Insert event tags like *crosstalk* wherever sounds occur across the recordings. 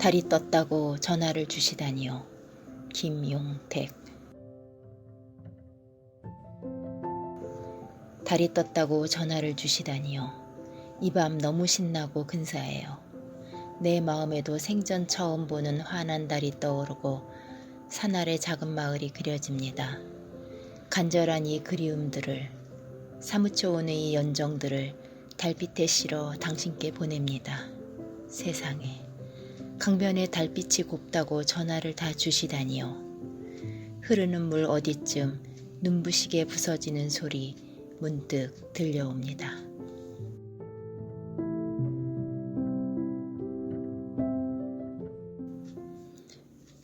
달이 떴다고 전화를 주시다니요. 김용택. 달이 떴다고 전화를 주시다니요. 이 밤 너무 신나고 근사해요. 내 마음에도 생전 처음 보는 환한 달이 떠오르고 산 아래 작은 마을이 그려집니다. 간절한 이 그리움들을 사무쳐 오는 이 연정들을 달빛에 실어 당신께 보냅니다. 세상에 강변에 달빛이 곱다고 전화를 다 주시다니요. 흐르는 물 어디쯤 눈부시게 부서지는 소리 문득 들려옵니다.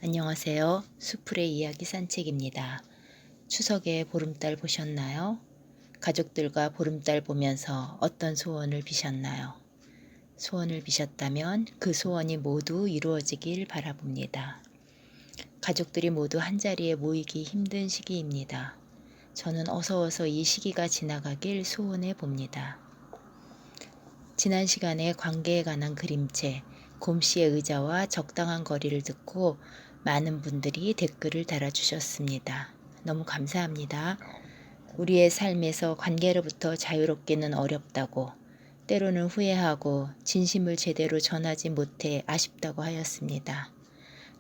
안녕하세요. 수풀의 이야기 산책입니다. 추석에 보름달 보셨나요? 가족들과 보름달 보면서 어떤 소원을 비셨나요? 소원을 비셨다면 그 소원이 모두 이루어지길 바라봅니다. 가족들이 모두 한자리에 모이기 힘든 시기입니다. 저는 어서 어서 이 시기가 지나가길 소원해 봅니다. 지난 시간에 관계에 관한 그림체, 곰씨의 의자와 적당한 거리를 듣고 많은 분들이 댓글을 달아주셨습니다. 너무 감사합니다. 우리의 삶에서 관계로부터 자유롭기는 어렵다고, 때로는 후회하고 진심을 제대로 전하지 못해 아쉽다고 하였습니다.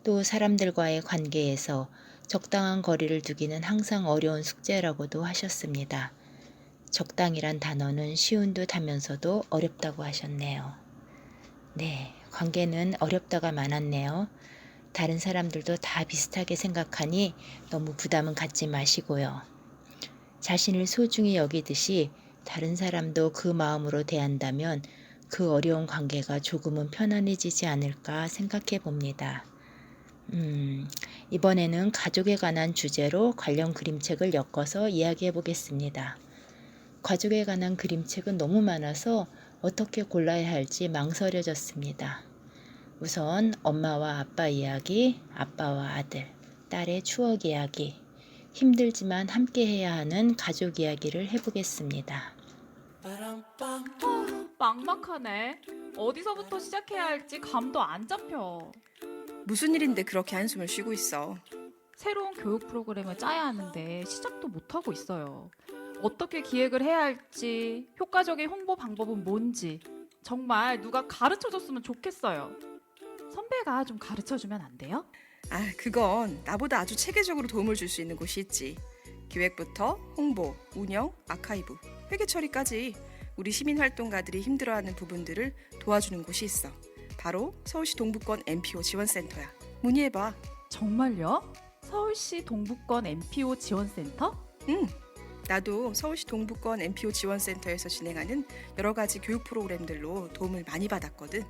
또 사람들과의 관계에서 적당한 거리를 두기는 항상 어려운 숙제라고도 하셨습니다. 적당이란 단어는 쉬운 듯 하면서도 어렵다고 하셨네요. 네, 관계는 어렵다가 많았네요. 다른 사람들도 다 비슷하게 생각하니 너무 부담은 갖지 마시고요. 자신을 소중히 여기듯이 다른 사람도 그 마음으로 대한다면 그 어려운 관계가 조금은 편안해지지 않을까 생각해 봅니다. 음, 이번에는 가족에 관한 주제로 관련 그림책을 엮어서 이야기해 보겠습니다. 가족에 관한 그림책은 너무 많아서 어떻게 골라야 할지 망설여졌습니다. 우선 엄마와 아빠 이야기, 아빠와 아들, 딸의 추억 이야기, 힘들지만 함께 해야 하는 가족 이야기를 해보겠습니다. 막막하네. 어디서부터 시작해야 할지 감도 안 잡혀. 무슨 일인데 그렇게 한숨을 쉬고 있어? 새로운 교육 프로그램을 짜야 하는데 시작도 못 하고 있어요. 어떻게 기획을 해야 할지, 효과적인 홍보 방법은 뭔지, 정말 누가 가르쳐 줬으면 좋겠어요. 선배가 좀 가르쳐 주면 안 돼요? 아, 그건 나보다 아주 체계적으로 도움을 줄 수 있는 곳이 있지. 기획부터 홍보, 운영, 아카이브, 회계 처리까지 우리 시민 활동가들이 힘들어하는 부분들을 도와주는 곳이 있어. 바로 서울시 동부권 MPO 지원센터야. 문의해봐. 정말요? 서울시 동부권 MPO 지원센터? 응. 나도 서울시 동부권 MPO 지원센터에서 진행하는 여러 가지 교육 프로그램들로 도움을 많이 받았거든.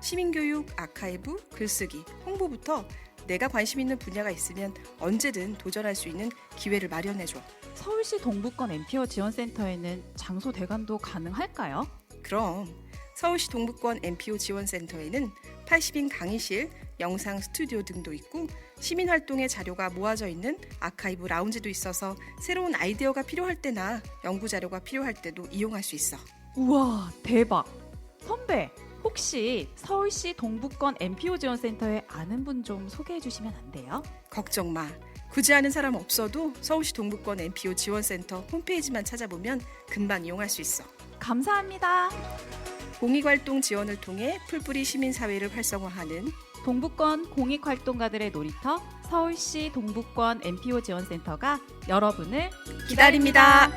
시민교육, 아카이브, 글쓰기, 홍보부터 내가 관심 있는 분야가 있으면 언제든 도전할 수 있는 기회를 마련해줘. 서울시 동부권 MPO 지원센터에는 장소 대관도 가능할까요? 그럼 서울시 동부권 MPO 지원센터에는 80인 강의실, 영상 스튜디오 등도 있고 시민 활동의 자료가 모아져 있는 아카이브 라운지도 있어서 새로운 아이디어가 필요할 때나 연구 자료가 필요할 때도 이용할 수 있어. 우와, 대박. 선배, 혹시 서울시 동부권 MPO 지원센터에 아는 분 좀 소개해 주시면 안 돼요? 걱정 마. 굳이 아는 사람 없어도 서울시 동부권 MPO 지원센터 홈페이지만 찾아보면 금방 이용할 수 있어. 감사합니다. 공익활동 지원을 통해 풀뿌리 시민사회를 활성화하는 동부권 공익활동가들의 놀이터 서울시 동부권 MPO 지원센터가 여러분을 기다립니다.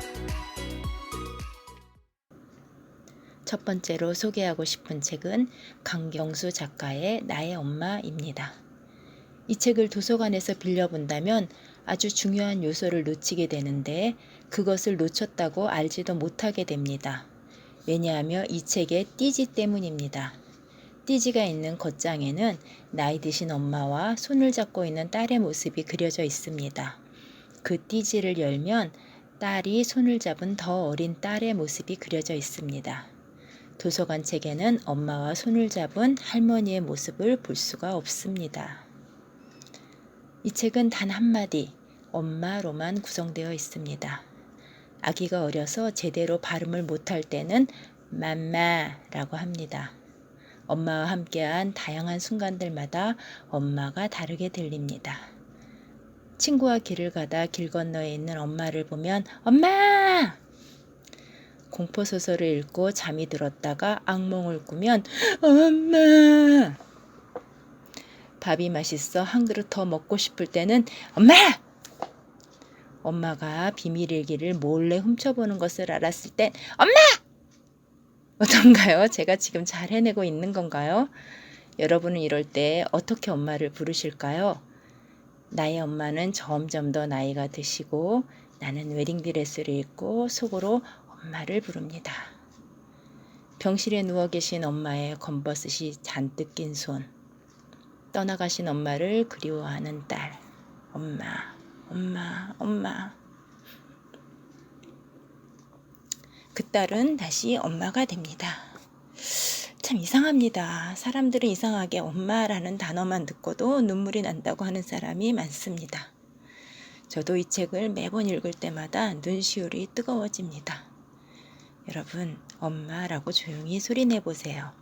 첫 번째로 소개하고 싶은 책은 강경수 작가의 나의 엄마입니다. 이 책을 도서관에서 빌려본다면 아주 중요한 요소를 놓치게 되는데 그것을 놓쳤다고 알지도 못하게 됩니다. 왜냐하면 이 책의 띠지 때문입니다. 띠지가 있는 겉장에는 나이 드신 엄마와 손을 잡고 있는 딸의 모습이 그려져 있습니다. 그 띠지를 열면 딸이 손을 잡은 더 어린 딸의 모습이 그려져 있습니다. 도서관 책에는 엄마와 손을 잡은 할머니의 모습을 볼 수가 없습니다. 이 책은 단 한마디, 엄마로만 구성되어 있습니다. 아기가 어려서 제대로 발음을 못할 때는 맘마라고 합니다. 엄마와 함께한 다양한 순간들마다 엄마가 다르게 들립니다. 친구와 길을 가다 길 건너에 있는 엄마를 보면 엄마! 공포소설을 읽고 잠이 들었다가 악몽을 꾸면 엄마! 밥이 맛있어 한 그릇 더 먹고 싶을 때는 엄마! 엄마가 비밀 일기를 몰래 훔쳐보는 것을 알았을 땐 엄마! 어떤가요? 제가 지금 잘 해내고 있는 건가요? 여러분은 이럴 때 어떻게 엄마를 부르실까요? 나의 엄마는 점점 더 나이가 드시고 나는 웨딩드레스를 입고 속으로 엄마를 부릅니다. 병실에 누워 계신 엄마의 검버섯이 잔뜩 낀 손. 떠나가신 엄마를 그리워하는 딸. 엄마, 엄마, 엄마. 그 딸은 다시 엄마가 됩니다. 참 이상합니다. 사람들은 이상하게 엄마라는 단어만 듣고도 눈물이 난다고 하는 사람이 많습니다. 저도 이 책을 매번 읽을 때마다 눈시울이 뜨거워집니다. 여러분, 엄마라고 조용히 소리 내 보세요.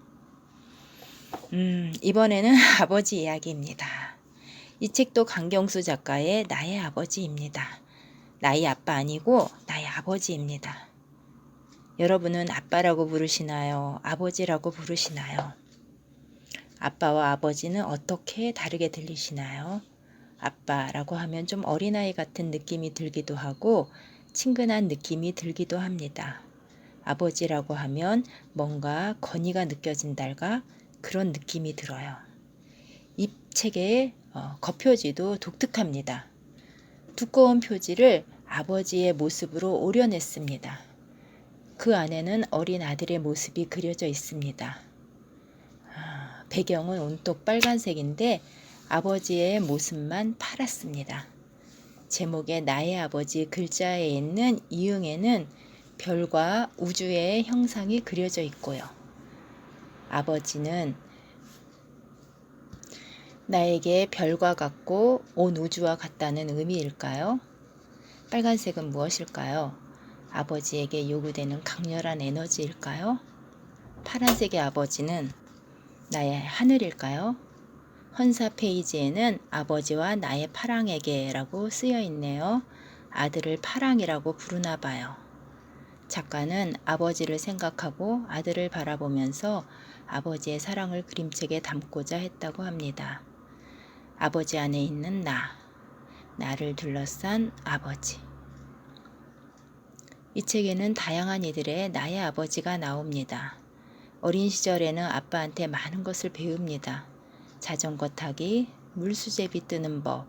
음, 이번에는 *laughs* 아버지 이야기입니다. 이 책도 강경수 작가의 나의 아버지입니다. 나의 아빠 아니고 나의 아버지입니다. 여러분은 아빠라고 부르시나요? 아버지라고 부르시나요? 아빠와 아버지는 어떻게 다르게 들리시나요? 아빠라고 하면 좀 어린아이 같은 느낌이 들기도 하고 친근한 느낌이 들기도 합니다. 아버지라고 하면 뭔가 건의가 느껴진달까 그런 느낌이 들어요. 이 책의 어, 겉표지도 독특합니다. 두꺼운 표지를 아버지의 모습으로 오려냈습니다. 그 안에는 어린 아들의 모습이 그려져 있습니다. 아, 배경은 온통 빨간색인데 아버지의 모습만 파랗습니다. 제목에 나의 아버지 글자에 있는 이응에는 별과 우주의 형상이 그려져 있고요. 아버지는 나에게 별과 같고 온 우주와 같다는 의미일까요? 빨간색은 무엇일까요? 아버지에게 요구되는 강렬한 에너지일까요? 파란색의 아버지는 나의 하늘일까요? 헌사 페이지에는 아버지와 나의 파랑에게라고 쓰여 있네요. 아들을 파랑이라고 부르나 봐요. 작가는 아버지를 생각하고 아들을 바라보면서 아버지의 사랑을 그림책에 담고자 했다고 합니다. 아버지 안에 있는 나, 나를 둘러싼 아버지. 이 책에는 다양한 이들의 나의 아버지가 나옵니다. 어린 시절에는 아빠한테 많은 것을 배웁니다. 자전거 타기, 물수제비 뜨는 법,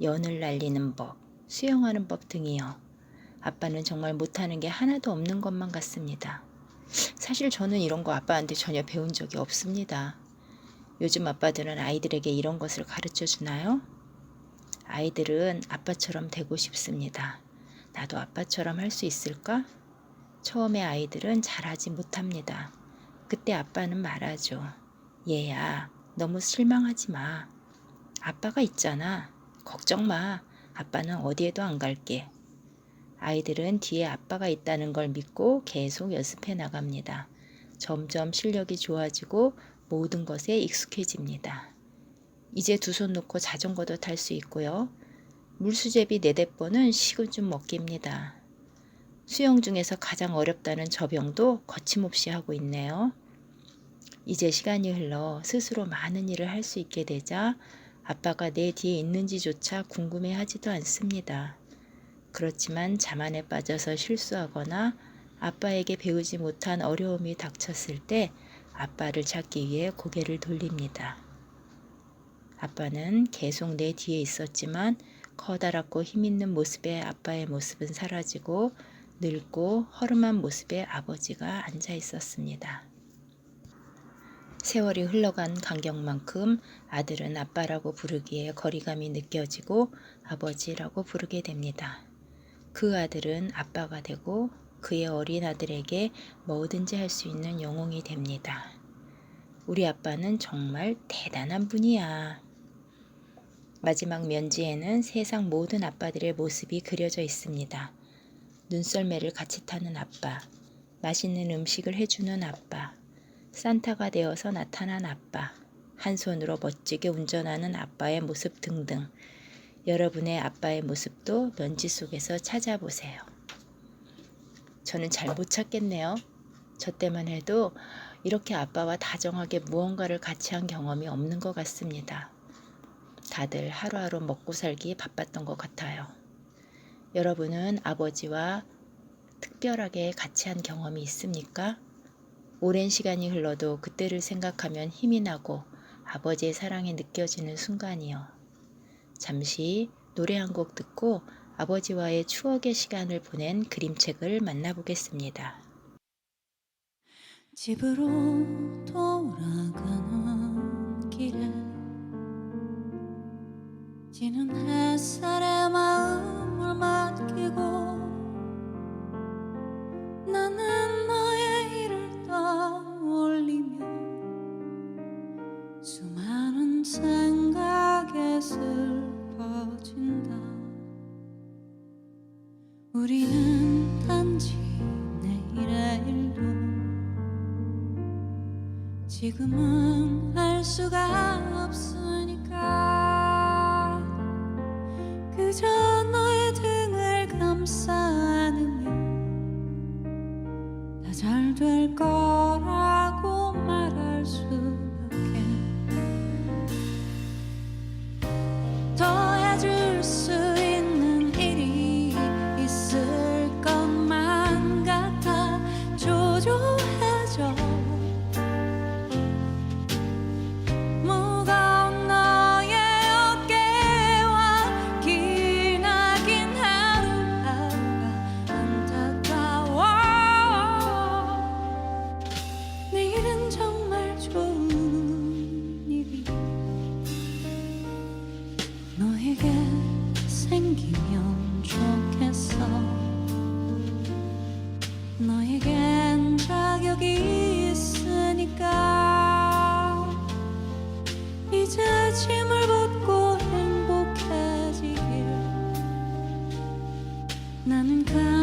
연을 날리는 법, 수영하는 법 등이요. 아빠는 정말 못하는 게 하나도 없는 것만 같습니다. 사실 저는 이런 거 아빠한테 전혀 배운 적이 없습니다. 요즘 아빠들은 아이들에게 이런 것을 가르쳐 주나요? 아이들은 아빠처럼 되고 싶습니다. 나도 아빠처럼 할 수 있을까? 처음에 아이들은 잘하지 못합니다. 그때 아빠는 말하죠. 얘야, 너무 실망하지 마. 아빠가 있잖아. 걱정 마. 아빠는 어디에도 안 갈게. 아이들은 뒤에 아빠가 있다는 걸 믿고 계속 연습해 나갑니다. 점점 실력이 좋아지고 모든 것에 익숙해집니다. 이제 두 손 놓고 자전거도 탈 수 있고요. 물수제비 네댓 번은 식은 죽 먹기입니다. 수영 중에서 가장 어렵다는 저병도 거침없이 하고 있네요. 이제 시간이 흘러 스스로 많은 일을 할 수 있게 되자 아빠가 내 뒤에 있는지조차 궁금해 하지도 않습니다. 그렇지만 자만에 빠져서 실수하거나 아빠에게 배우지 못한 어려움이 닥쳤을 때 아빠를 찾기 위해 고개를 돌립니다. 아빠는 계속 내 뒤에 있었지만 커다랗고 힘있는 모습의 아빠의 모습은 사라지고 늙고 허름한 모습의 아버지가 앉아 있었습니다. 세월이 흘러간 간격만큼 아들은 아빠라고 부르기에 거리감이 느껴지고 아버지라고 부르게 됩니다. 그 아들은 아빠가 되고 그의 어린 아들에게 뭐든지 할 수 있는 영웅이 됩니다. 우리 아빠는 정말 대단한 분이야. 마지막 면지에는 세상 모든 아빠들의 모습이 그려져 있습니다. 눈썰매를 같이 타는 아빠, 맛있는 음식을 해주는 아빠, 산타가 되어서 나타난 아빠, 한 손으로 멋지게 운전하는 아빠의 모습 등등 여러분의 아빠의 모습도 먼지 속에서 찾아보세요. 저는 잘 못 찾겠네요. 저 때만 해도 이렇게 아빠와 다정하게 무언가를 같이 한 경험이 없는 것 같습니다. 다들 하루하루 먹고 살기 바빴던 것 같아요. 여러분은 아버지와 특별하게 같이 한 경험이 있습니까? 오랜 시간이 흘러도 그때를 생각하면 힘이 나고 아버지의 사랑이 느껴지는 순간이요. 잠시 노래 한 곡 듣고 아버지와의 추억의 시간을 보낸 그림책을 만나보겠습니다. 집으로 돌아가는 길에 지는 햇살에 마음을 맡기고 나는 우리는 단지 내일의 일도 지금은 알 수가 없으니까. 그저 너의 등을 감싸 안으며 다잘 될 거라 나는 간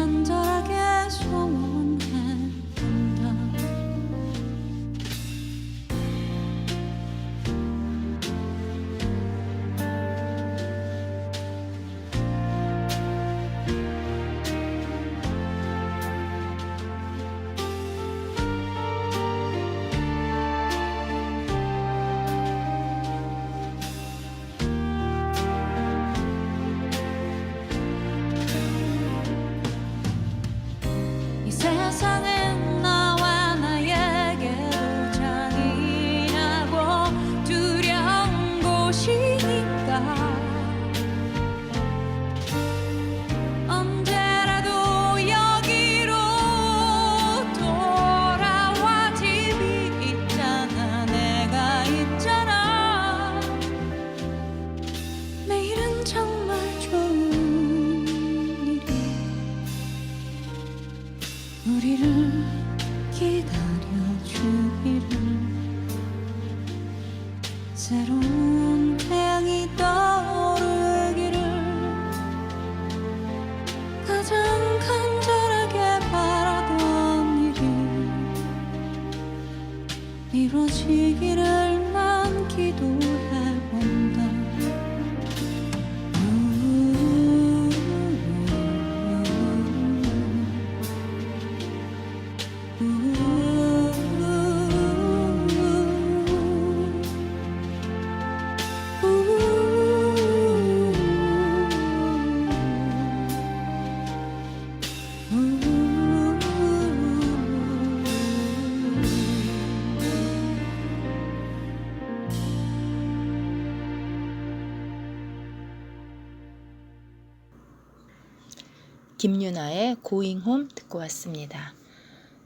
김유나의 고잉 홈 듣고 왔습니다.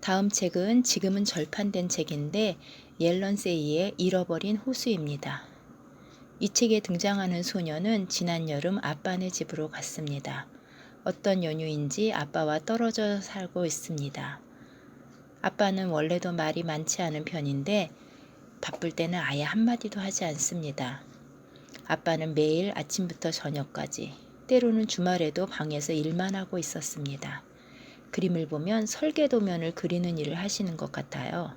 다음 책은 지금은 절판된 책인데 옐런세이의 잃어버린 호수입니다. 이 책에 등장하는 소녀는 지난 여름 아빠네 집으로 갔습니다. 어떤 연유인지 아빠와 떨어져 살고 있습니다. 아빠는 원래도 말이 많지 않은 편인데 바쁠 때는 아예 한마디도 하지 않습니다. 아빠는 매일 아침부터 저녁까지 때로는 주말에도 방에서 일만 하고 있었습니다. 그림을 보면 설계도면을 그리는 일을 하시는 것 같아요.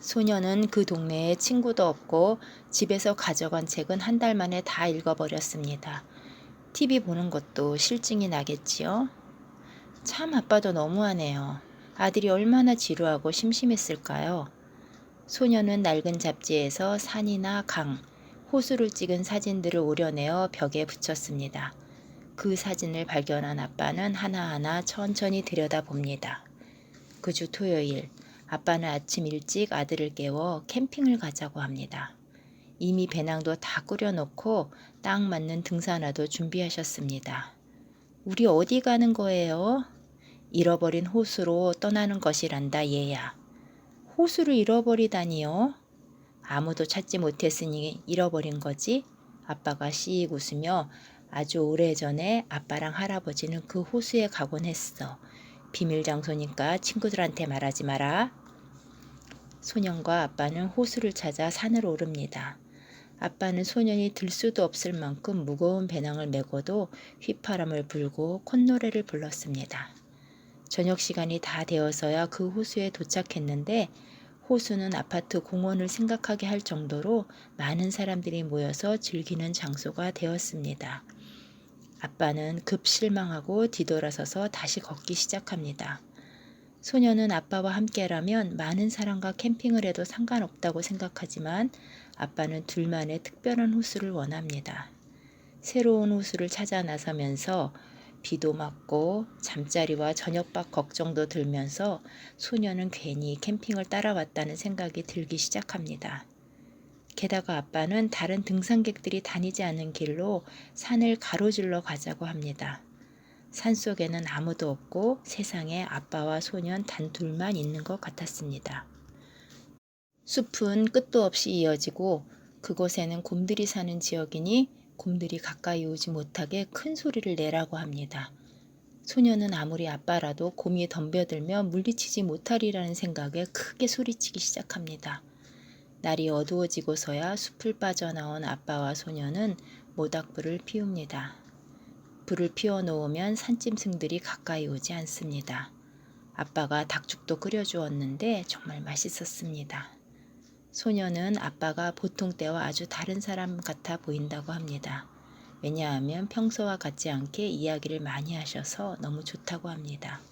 소녀는 그 동네에 친구도 없고 집에서 가져간 책은 한 달 만에 다 읽어버렸습니다. TV 보는 것도 실증이 나겠지요? 참 아빠도 너무하네요. 아들이 얼마나 지루하고 심심했을까요? 소녀는 낡은 잡지에서 산이나 강, 호수를 찍은 사진들을 오려내어 벽에 붙였습니다. 그 사진을 발견한 아빠는 하나하나 천천히 들여다봅니다. 그 주 토요일, 아빠는 아침 일찍 아들을 깨워 캠핑을 가자고 합니다. 이미 배낭도 다 꾸려놓고 딱 맞는 등산화도 준비하셨습니다. 우리 어디 가는 거예요? 잃어버린 호수로 떠나는 것이란다, 얘야. 호수를 잃어버리다니요? 아무도 찾지 못했으니 잃어버린 거지? 아빠가 씩 웃으며 아주 오래전에 아빠랑 할아버지는 그 호수에 가곤 했어. 비밀 장소니까 친구들한테 말하지 마라. 소년과 아빠는 호수를 찾아 산을 오릅니다. 아빠는 소년이 들 수도 없을 만큼 무거운 배낭을 메고도 휘파람을 불고 콧노래를 불렀습니다. 저녁 시간이 다 되어서야 그 호수에 도착했는데 호수는 아파트 공원을 생각하게 할 정도로 많은 사람들이 모여서 즐기는 장소가 되었습니다. 아빠는 급 실망하고 뒤돌아서서 다시 걷기 시작합니다. 소녀는 아빠와 함께라면 많은 사람과 캠핑을 해도 상관없다고 생각하지만 아빠는 둘만의 특별한 호수를 원합니다. 새로운 호수를 찾아 나서면서 비도 맞고 잠자리와 저녁밥 걱정도 들면서 소녀는 괜히 캠핑을 따라왔다는 생각이 들기 시작합니다. 게다가 아빠는 다른 등산객들이 다니지 않은 길로 산을 가로질러 가자고 합니다. 산 속에는 아무도 없고 세상에 아빠와 소년 단 둘만 있는 것 같았습니다. 숲은 끝도 없이 이어지고 그곳에는 곰들이 사는 지역이니 곰들이 가까이 오지 못하게 큰 소리를 내라고 합니다. 소녀는 아무리 아빠라도 곰이 덤벼들며 물리치지 못하리라는 생각에 크게 소리치기 시작합니다. 날이 어두워지고서야 숲을 빠져나온 아빠와 소녀는 모닥불을 피웁니다. 불을 피워놓으면 산짐승들이 가까이 오지 않습니다. 아빠가 닭죽도 끓여주었는데 정말 맛있었습니다. 소녀는 아빠가 보통 때와 아주 다른 사람 같아 보인다고 합니다. 왜냐하면 평소와 같지 않게 이야기를 많이 하셔서 너무 좋다고 합니다.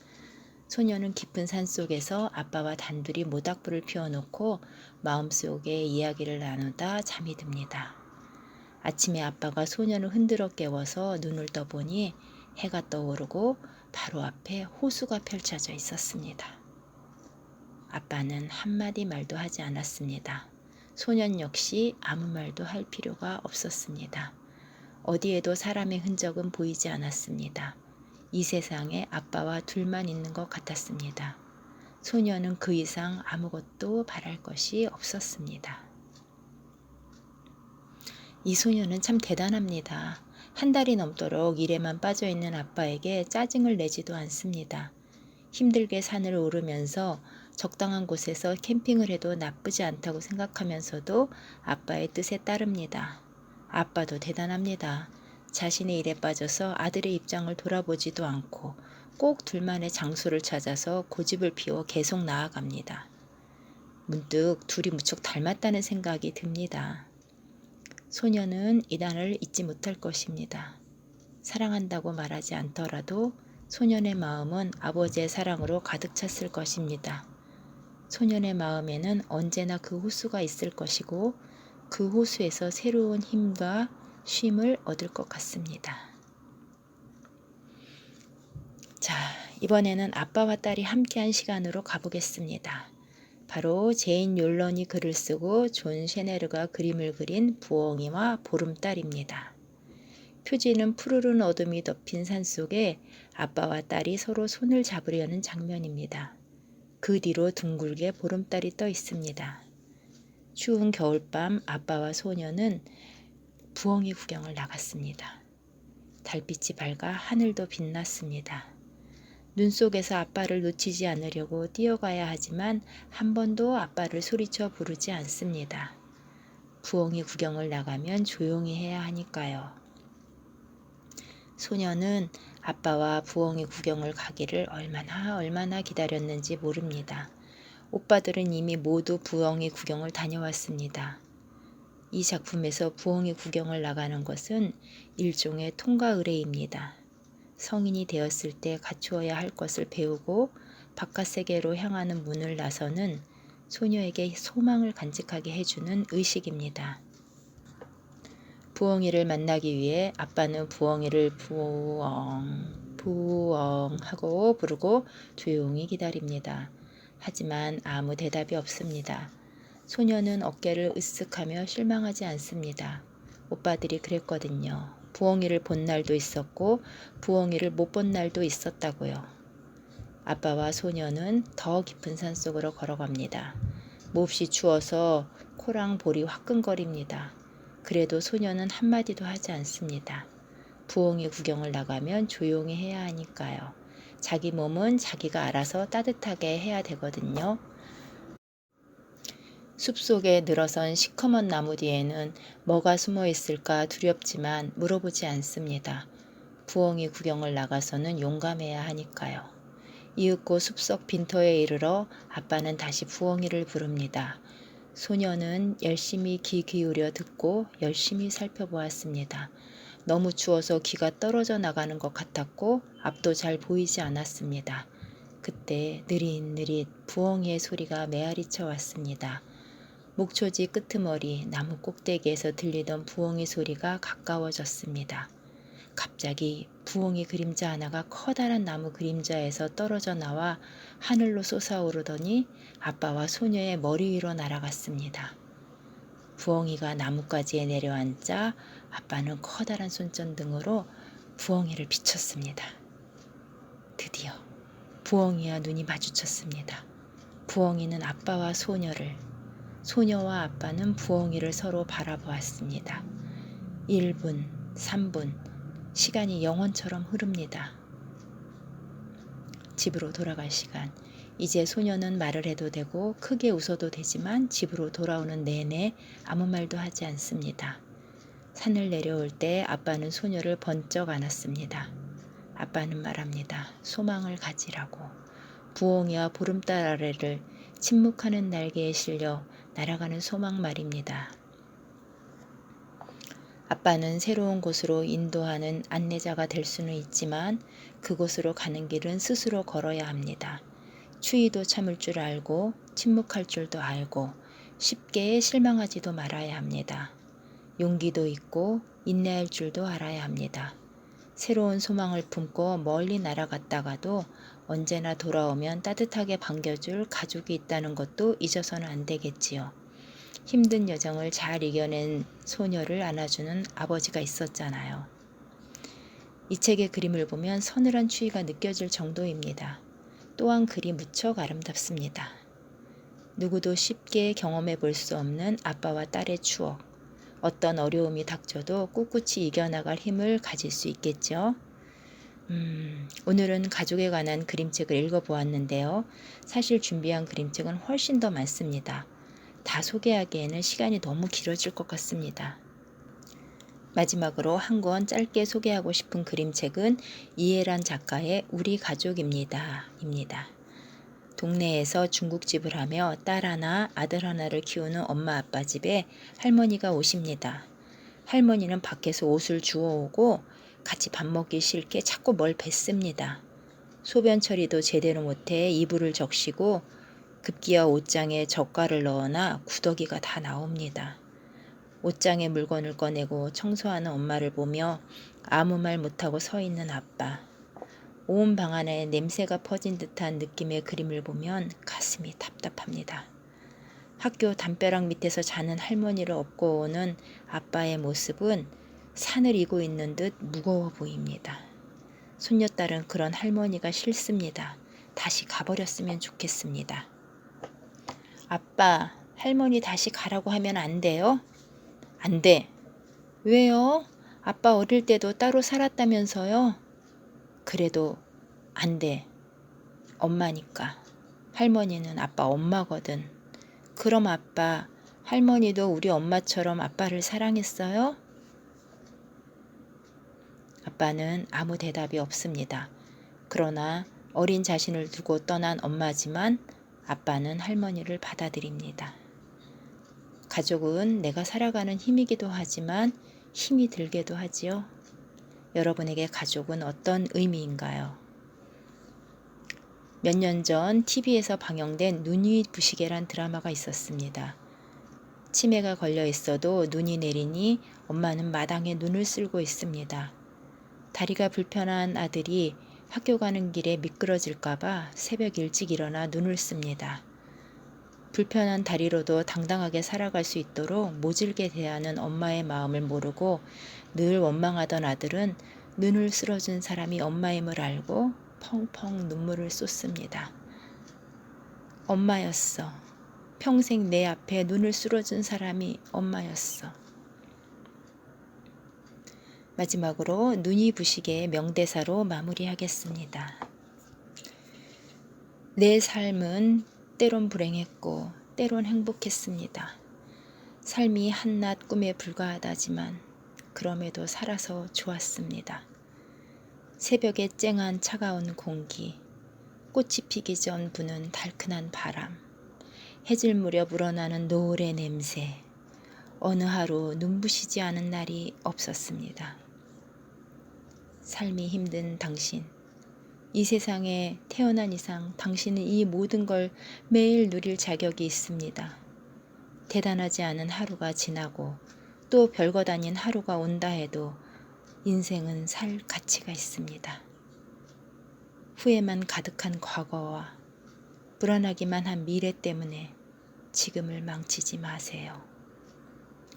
소녀는 깊은 산 속에서 아빠와 단둘이 모닥불을 피워놓고 마음속에 이야기를 나누다 잠이 듭니다. 아침에 아빠가 소년을 흔들어 깨워서 눈을 떠보니 해가 떠오르고 바로 앞에 호수가 펼쳐져 있었습니다. 아빠는 한마디 말도 하지 않았습니다. 소년 역시 아무 말도 할 필요가 없었습니다. 어디에도 사람의 흔적은 보이지 않았습니다. 이 세상에 아빠와 둘만 있는 것 같았습니다. 소녀는 그 이상 아무것도 바랄 것이 없었습니다. 이 소녀는 참 대단합니다. 한 달이 넘도록 일에만 빠져 있는 아빠에게 짜증을 내지도 않습니다. 힘들게 산을 오르면서 적당한 곳에서 캠핑을 해도 나쁘지 않다고 생각하면서도 아빠의 뜻에 따릅니다. 아빠도 대단합니다. 자신의 일에 빠져서 아들의 입장을 돌아보지도 않고 꼭 둘만의 장소를 찾아서 고집을 피워 계속 나아갑니다. 문득 둘이 무척 닮았다는 생각이 듭니다. 소녀는 이단을 잊지 못할 것입니다. 사랑한다고 말하지 않더라도 소년의 마음은 아버지의 사랑으로 가득 찼을 것입니다. 소년의 마음에는 언제나 그 호수가 있을 것이고 그 호수에서 새로운 힘과 쉼을 얻을 것 같습니다. 자, 이번에는 아빠와 딸이 함께한 시간으로 가보겠습니다. 바로 제인 욜런이 글을 쓰고 존 셰네르가 그림을 그린 부엉이와 보름달입니다. 표지는 푸르른 어둠이 덮인 산 속에 아빠와 딸이 서로 손을 잡으려는 장면입니다. 그 뒤로 둥글게 보름달이 떠 있습니다. 추운 겨울밤 아빠와 소녀는 부엉이 구경을 나갔습니다. 달빛이 밝아 하늘도 빛났습니다. 눈 속에서 아빠를 놓치지 않으려고 뛰어가야 하지만 한 번도 아빠를 소리쳐 부르지 않습니다. 부엉이 구경을 나가면 조용히 해야 하니까요. 소녀는 아빠와 부엉이 구경을 가기를 얼마나 얼마나 기다렸는지 모릅니다. 오빠들은 이미 모두 부엉이 구경을 다녀왔습니다. 이 작품에서 부엉이 구경을 나가는 것은 일종의 통과 의례입니다. 성인이 되었을 때 갖추어야 할 것을 배우고 바깥 세계로 향하는 문을 나서는 소녀에게 소망을 간직하게 해주는 의식입니다. 부엉이를 만나기 위해 아빠는 부엉이를 부엉, 부엉 하고 부르고 조용히 기다립니다. 하지만 아무 대답이 없습니다. 소녀는 어깨를 으쓱하며 실망하지 않습니다. 오빠들이 그랬거든요. 부엉이를 본 날도 있었고 부엉이를 못 본 날도 있었다고요. 아빠와 소녀는 더 깊은 산 속으로 걸어갑니다. 몹시 추워서 코랑 볼이 화끈거립니다. 그래도 소녀는 한마디도 하지 않습니다. 부엉이 구경을 나가면 조용히 해야 하니까요. 자기 몸은 자기가 알아서 따뜻하게 해야 되거든요. 숲속에 늘어선 시커먼 나무 뒤에는 뭐가 숨어 있을까 두렵지만 물어보지 않습니다. 부엉이 구경을 나가서는 용감해야 하니까요. 이윽고 숲속 빈터에 이르러 아빠는 다시 부엉이를 부릅니다. 소녀는 열심히 귀 기울여 듣고 열심히 살펴보았습니다. 너무 추워서 귀가 떨어져 나가는 것 같았고 앞도 잘 보이지 않았습니다. 그때 느릿느릿 부엉이의 소리가 메아리쳐 왔습니다. 목초지 끄트머리 나무 꼭대기에서 들리던 부엉이 소리가 가까워졌습니다. 갑자기 부엉이 그림자 하나가 커다란 나무 그림자에서 떨어져 나와 하늘로 솟아오르더니 아빠와 소녀의 머리 위로 날아갔습니다. 부엉이가 나뭇가지에 내려앉자 아빠는 커다란 손전등으로 부엉이를 비췄습니다. 드디어 부엉이와 눈이 마주쳤습니다. 부엉이는 아빠와 소녀를, 소녀와 아빠는 부엉이를 서로 바라보았습니다. 1분, 3분, 시간이 영원처럼 흐릅니다. 집으로 돌아갈 시간. 이제 소녀는 말을 해도 되고 크게 웃어도 되지만 집으로 돌아오는 내내 아무 말도 하지 않습니다. 산을 내려올 때 아빠는 소녀를 번쩍 안았습니다. 아빠는 말합니다. 소망을 가지라고. 부엉이와 보름달 아래를 침묵하는 날개에 실려 날아가는 소망 말입니다. 아빠는 새로운 곳으로 인도하는 안내자가 될 수는 있지만 그곳으로 가는 길은 스스로 걸어야 합니다. 추위도 참을 줄 알고 침묵할 줄도 알고 쉽게 실망하지도 말아야 합니다. 용기도 있고 인내할 줄도 알아야 합니다. 새로운 소망을 품고 멀리 날아갔다가도 언제나 돌아오면 따뜻하게 반겨줄 가족이 있다는 것도 잊어서는 안 되겠지요. 힘든 여정을 잘 이겨낸 소녀를 안아주는 아버지가 있었잖아요. 이 책의 그림을 보면 서늘한 추위가 느껴질 정도입니다. 또한 글이 무척 아름답습니다. 누구도 쉽게 경험해 볼 수 없는 아빠와 딸의 추억. 어떤 어려움이 닥쳐도 꿋꿋이 이겨나갈 힘을 가질 수 있겠죠. 음, 오늘은 가족에 관한 그림책을 읽어보았는데요. 사실 준비한 그림책은 훨씬 더 많습니다. 다 소개하기에는 시간이 너무 길어질 것 같습니다. 마지막으로 한 권 짧게 소개하고 싶은 그림책은 이해란 작가의 우리 가족입니다. 입니다. 동네에서 중국집을 하며 딸 하나, 아들 하나를 키우는 엄마 아빠 집에 할머니가 오십니다. 할머니는 밖에서 옷을 주워오고 같이 밥 먹기 싫게 자꾸 뭘 뱉습니다. 소변 처리도 제대로 못해 이불을 적시고 급기야 옷장에 젓갈을 넣어놔 구더기가 다 나옵니다. 옷장에 물건을 꺼내고 청소하는 엄마를 보며 아무 말 못하고 서 있는 아빠. 온 방 안에 냄새가 퍼진 듯한 느낌의 그림을 보면 가슴이 답답합니다. 학교 담벼락 밑에서 자는 할머니를 업고 오는 아빠의 모습은 산을 이고 있는 듯 무거워 보입니다. 손녀딸은 그런 할머니가 싫습니다. 다시 가버렸으면 좋겠습니다. 아빠, 할머니 다시 가라고 하면 안 돼요? 안 돼. 왜요? 아빠 어릴 때도 따로 살았다면서요? 그래도 안 돼. 엄마니까. 할머니는 아빠 엄마거든. 그럼 아빠, 할머니도 우리 엄마처럼 아빠를 사랑했어요? 아빠는 아무 대답이 없습니다. 그러나 어린 자신을 두고 떠난 엄마지만 아빠는 할머니를 받아들입니다. 가족은 내가 살아가는 힘이기도 하지만 힘이 들게도 하지요. 여러분에게 가족은 어떤 의미인가요? 몇 년 전 TV에서 방영된 눈이 부시게란 드라마가 있었습니다. 치매가 걸려 있어도 눈이 내리니 엄마는 마당에 눈을 쓸고 있습니다. 다리가 불편한 아들이 학교 가는 길에 미끄러질까봐 새벽 일찍 일어나 눈을 씁니다. 불편한 다리로도 당당하게 살아갈 수 있도록 모질게 대하는 엄마의 마음을 모르고 늘 원망하던 아들은 눈을 쓸어준 사람이 엄마임을 알고 펑펑 눈물을 쏟습니다. 엄마였어. 평생 내 앞에 눈을 쓸어준 사람이 엄마였어. 마지막으로 눈이 부시게 명대사로 마무리하겠습니다. 내 삶은 때론 불행했고 때론 행복했습니다. 삶이 한낱 꿈에 불과하다지만 그럼에도 살아서 좋았습니다. 새벽에 쨍한 차가운 공기, 꽃이 피기 전 부는 달큰한 바람, 해질 무렵 우러나는 노을의 냄새, 어느 하루 눈부시지 않은 날이 없었습니다. 삶이 힘든 당신, 이 세상에 태어난 이상 당신은 이 모든 걸 매일 누릴 자격이 있습니다. 대단하지 않은 하루가 지나고 또 별것 아닌 하루가 온다 해도 인생은 살 가치가 있습니다. 후회만 가득한 과거와 불안하기만 한 미래 때문에 지금을 망치지 마세요.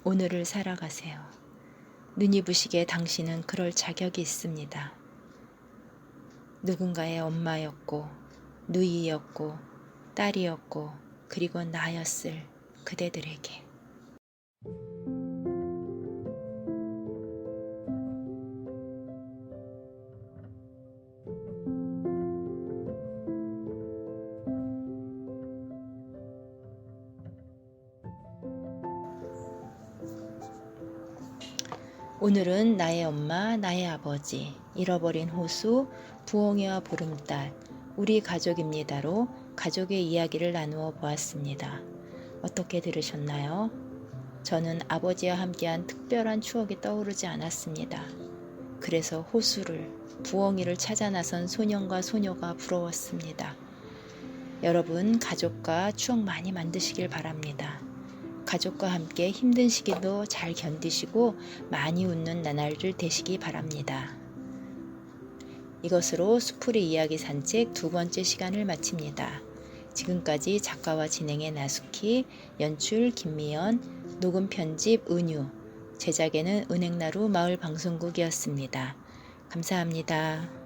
오늘을 살아가세요. 눈이 부시게 당신은 그럴 자격이 있습니다. 누군가의 엄마였고, 누이였고, 딸이었고, 그리고 나였을 그대들에게. 오늘은 나의 엄마, 나의 아버지, 잃어버린 호수, 부엉이와 보름달, 우리 가족입니다로 가족의 이야기를 나누어 보았습니다. 어떻게 들으셨나요? 저는 아버지와 함께한 특별한 추억이 떠오르지 않았습니다. 그래서 호수를, 부엉이를 찾아 나선 소년과 소녀가 부러웠습니다. 여러분, 가족과 추억 많이 만드시길 바랍니다. 가족과 함께 힘든 시기도 잘 견디시고 많이 웃는 나날들 되시기 바랍니다. 이것으로 수풀의 이야기 산책 두 번째 시간을 마칩니다. 지금까지 작가와 진행의 나수키, 연출 김미연, 녹음 편집 은유, 제작에는 은행나루 마을방송국이었습니다. 감사합니다.